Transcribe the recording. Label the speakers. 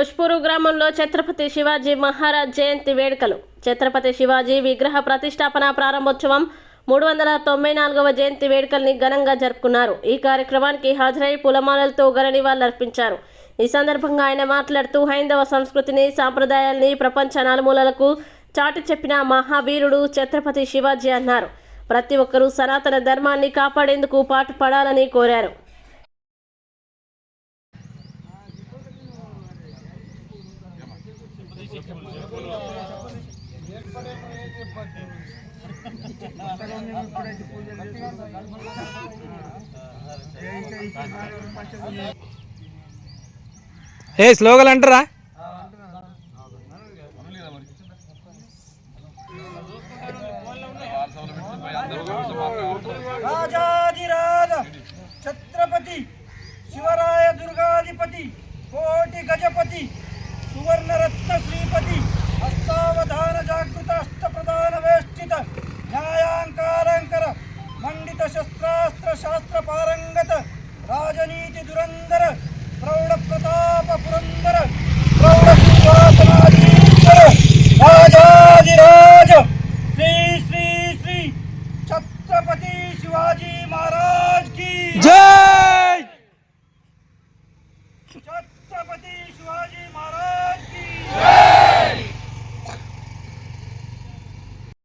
Speaker 1: ఉష్పూరు గ్రామంలో ఛత్రపతి శివాజీ మహారాజ్ జయంతి వేడుకలు. ఛత్రపతి శివాజీ విగ్రహ ప్రతిష్టాపన ప్రారంభోత్సవం మూడు వందల తొంభై నాలుగవ జయంతి వేడుకల్ని ఘనంగా జరుపుకున్నారు. ఈ కార్యక్రమానికి హాజరై పూలమాలలతో ఘన నివాళులర్పించారు ఈ సందర్భంగా ఆయన మాట్లాడుతూ హైందవ సంస్కృతిని సాంప్రదాయాల్ని ప్రపంచ నలుమూలలకు చాటి చెప్పిన మహావీరుడు ఛత్రపతి శివాజీ అన్నారు. ప్రతి ఒక్కరూ సనాతన ధర్మాన్ని కాపాడేందుకు పాటుపడాలని కోరారు.
Speaker 2: ఏ స్లోగల్ అంటారా?
Speaker 3: రాజాదిరాజ ఛత్రపతి శివరాయ దుర్గాధిపతి కోటి గజపతి शस्त्रास्त्र शास्त्र पारंगत राजनीति दुरंधर प्रौढ़ प्रताप पुरंदर राजाधिराज, श्री श्री श्री छत्रपति शिवाजी महाराज की। जय!